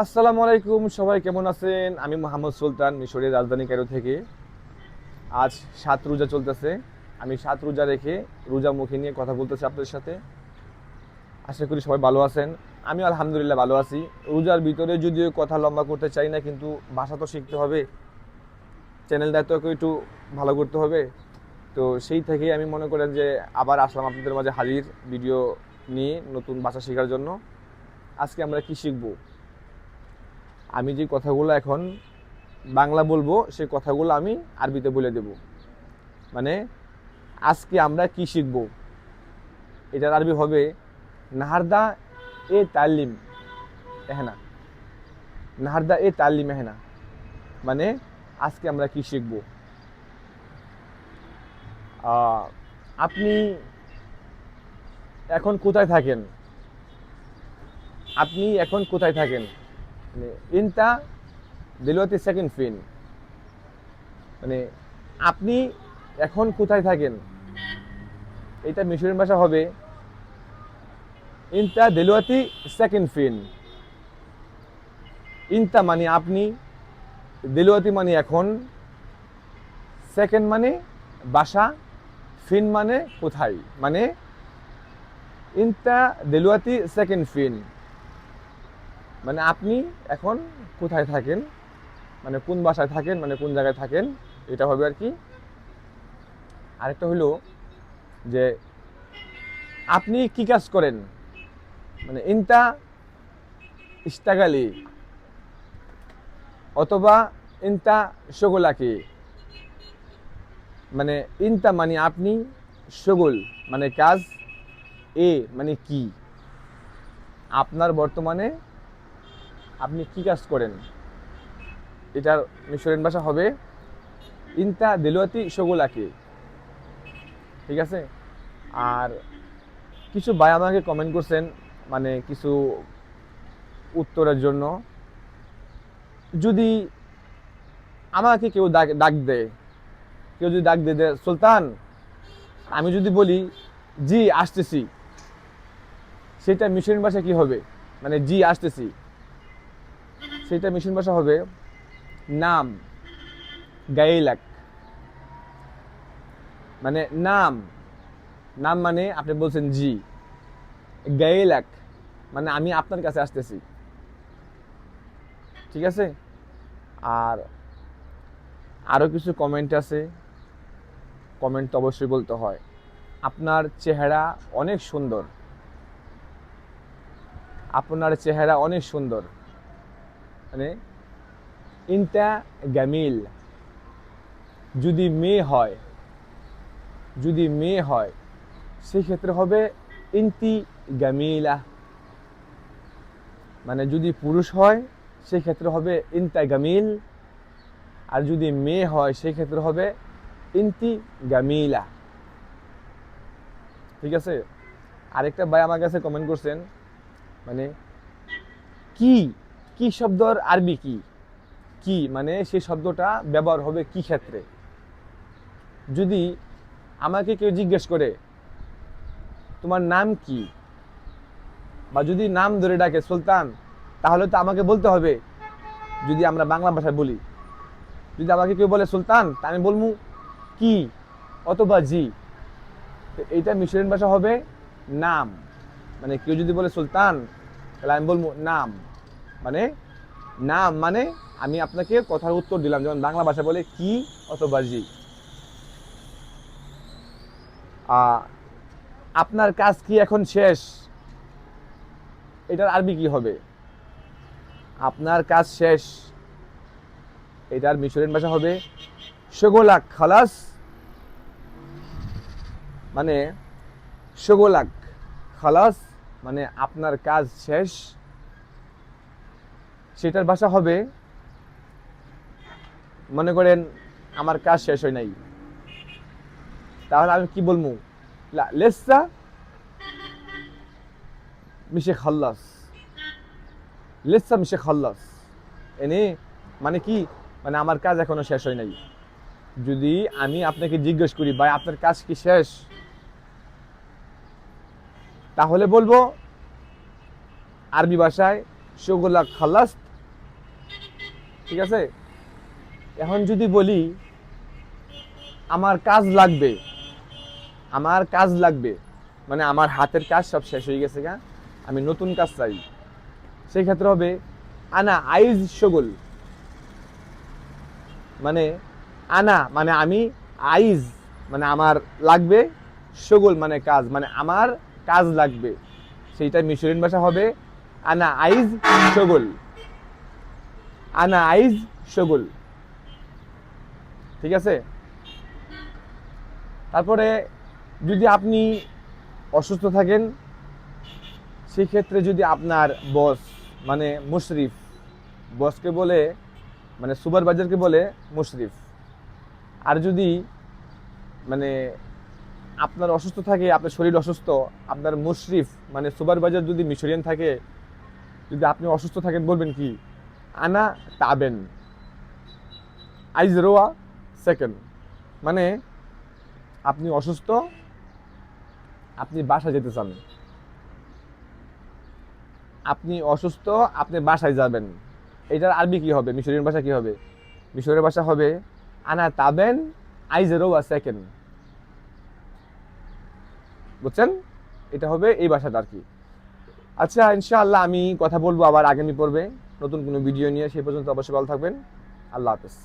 আসসালামু আলাইকুম, সবাই কেমন আছেন? আমি মোহাম্মদ সুলতান, মিশরের রাজধানী কায়রো থেকে। আজ সাত রোজা চলতেছে। আমি সাত রোজা রেখে রোজা মুখে নিয়ে কথা বলতেছি আপনাদের সাথে। আশা করি সবাই ভালো আছেন। আমি আলহামদুলিল্লাহ ভালো আছি। রোজার ভিতরে যদিও কথা লম্বা করতে চাই না, কিন্তু ভাষা তো শিখতে হবে। চ্যানেলটা তো একটু ভালো করতে হবে। তো সেই থেকেই আমি মনে করেন যে আবার আসলাম আপনাদের মাঝে হাজির ভিডিও নিয়ে নতুন ভাষা শেখার জন্য। আজকে আমরা কি শিখব? আমি যে কথাগুলো এখন বাংলা বলব সেই কথাগুলো আমি আরবিতে বলে দেব। মানে আজকে আমরা কি শিখব? এটার আরবি হবে, নাহারদা এ তালিম এহেনা। নাহারদা এ তালিম এহেনা। মানে আজকে আমরা কি শিখব? আপনি এখন কোথায় থাকেন? আপনি এখন কোথায় থাকেন? মানে ইনটা দিলওয়াতি সেকেন্ড ফিন মানে আপনি এখন কোথায় থাকেন? এটা মিশরের ভাষা হবে ইনটা দিলওয়াতি সেকেন্ড ফিন ইনটা মানে আপনি দিলওয়াতি মানে এখন সেকেন্ড মানে বাসা ফিন মানে কোথায়? মানে ইনটা দিলওয়াতি সেকেন্ড ফিন মানে আপনি এখন কোথায় থাকেন? মানে কোন বাসায় থাকেন? মানে কোন জায়গায় থাকেন? এটা হবে আর কি। আরেকটা হলো যে আপনি কি কাজ করেন? মানে ইনটা ইস্তাগালি অথবা ইনটা শগোলাকে। মানে ইনটা মানে আপনি শগল মানে কাজ এ মানে কি? আপনার বর্তমানে আপনি কি কাজ করেন? এটার মিশরেন ভাষা হবে ইনতা দিলওয়াতি শগুলাকে। ঠিক আছে? আর কিছু ভাই আমাকে কমেন্ট করছেন মানে কিছু উত্তরের জন্য। যদি আমাকে কেউ ডাক ডাক দেয়, কেউ যদি ডাক দিয়ে দেয়, সুলতান, আমি যদি বলি, জি, আসতেছি। সেটা মিশরেন ভাষা কি হবে? মানে জি, আসতেছি। সেটা মিশন ভাষা হবে নাম, গাইলাক। মানে নাম নাম মানে আপনি বলছেন জি। গাইলাক মানে আমি আপনার কাছে আসতেছি। ঠিক আছে? আর আরও কিছু কমেন্ট আছে কমেন্ট তো অবশ্যই বলতে হয়। আপনার চেহারা অনেক সুন্দর। আপনার চেহারা অনেক সুন্দর। মানে ইনটা গামিল। যদি মেয়ে হয়, যদি মেয়ে হয় সেক্ষেত্রে হবে ইনতি গামিলা। মানে যদি পুরুষ হয় সেক্ষেত্রে হবে ইনতা গামিল। আর যদি মেয়ে হয় সেক্ষেত্রে হবে ইনতি গামিলা। ঠিক আছে? আরেকটা ভাই আমার কাছে কমেন্ট করছেন মানে কি কি শব্দর আরবি কি? কি মানে সেই শব্দটা ব্যবহার হবে কি ক্ষেত্রে? যদি আমাকে কেউ জিজ্ঞেস করে, তোমার নাম কি? বা যদি নাম ধরে ডাকে, সুলতান, তাহলে তো আমাকে বলতে হবে। যদি আমরা বাংলা ভাষায় বলি, যদি আমাকে কেউ বলে, সুলতান, তা আমি বলব, কি? অথবা, জি। এইটা মিশরের ভাষা হবে নাম। মানে কেউ যদি বলে, সুলতান, তাহলে আমি বলব, নাম। মানে নাম মানে আমি আপনাকে কথার উত্তর দিলাম। যেমন বাংলা ভাষা বলে কি অথবা জি। আপনার কাজ কি এখন শেষ? এটার আরবি কি হবে? আপনার কাজ শেষ। এটার মিশরের ভাষা হবে শগোলাক খালাস। মানে শগোলাক খালাস মানে আপনার কাজ শেষ। সেটার ভাষা হবে, মনে করেন আমার কাজ শেষ হয় নাই। তাহলে আমি কি বলব? লেসা মিশে খাল্লাস। লেসা মিশে খাল্লাস। এনে মানে কি? মানে আমার কাজ এখনও শেষ হয় নাই। যদি আমি আপনাকে জিজ্ঞেস করি, ভাই, আপনার কাজ কি শেষ? তাহলে বলব, আরবি ভাষায় শগুলা খালাস ঠিক আছে? এখন যদি বলি, আমার কাজ লাগবে, আমার কাজ লাগবে মানে আমার হাতের কাজ সব শেষ হয়ে গেছে গা, আমি নতুন কাজ চাই। সেই ক্ষেত্রে হবে, আনা আইজ শগুল। মানে আনা মানে আমি আইজ মানে আমার লাগবে শগুল মানে কাজ মানে আমার কাজ লাগবে। সেইটা মিশরিন ভাষা হবে, আনা আইজ শগুল। আনা আইজ শগুল। ঠিক আছে? তারপরে যদি আপনি অসুস্থ থাকেন সেই ক্ষেত্রে যদি আপনার বস মানে মুশরিফ, বসকে বলে মানে সুপারভাইজারকে বলে মুশরিফ। আর যদি মানে আপনার অসুস্থ থাকে, আপনার শরীর অসুস্থ, আপনার মুশরিফ মানে সুপারভাইজার যদি মিশরিয়ান থাকে, যদি আপনি অসুস্থ থাকেন, বলবেন কি? আনা তাবেন। আইজ রোয়া সেকেন্ড মানে আপনি অসুস্থ, আপনি বাসা যেতে চান। আপনি অসুস্থ, আপনি বাসায় যাবেন। এটার আরবি কি হবে? মিশরীয় ভাষা কি হবে? মিশরের ভাষা হবে আনা তাবেন আইজেরো ওয়া সেকেন্ড বুঝছেন? এটা হবে এই ভাষাটা আর কি। আচ্ছা ইনশাআল্লাহ আমি কথা বলব আবার আগামী পর্বে। নতুন কোনো ভিডিও নিয়ে সেই পর্যন্ত অবশ্যই ভালো থাকবেন। আল্লাহ হাফেজ।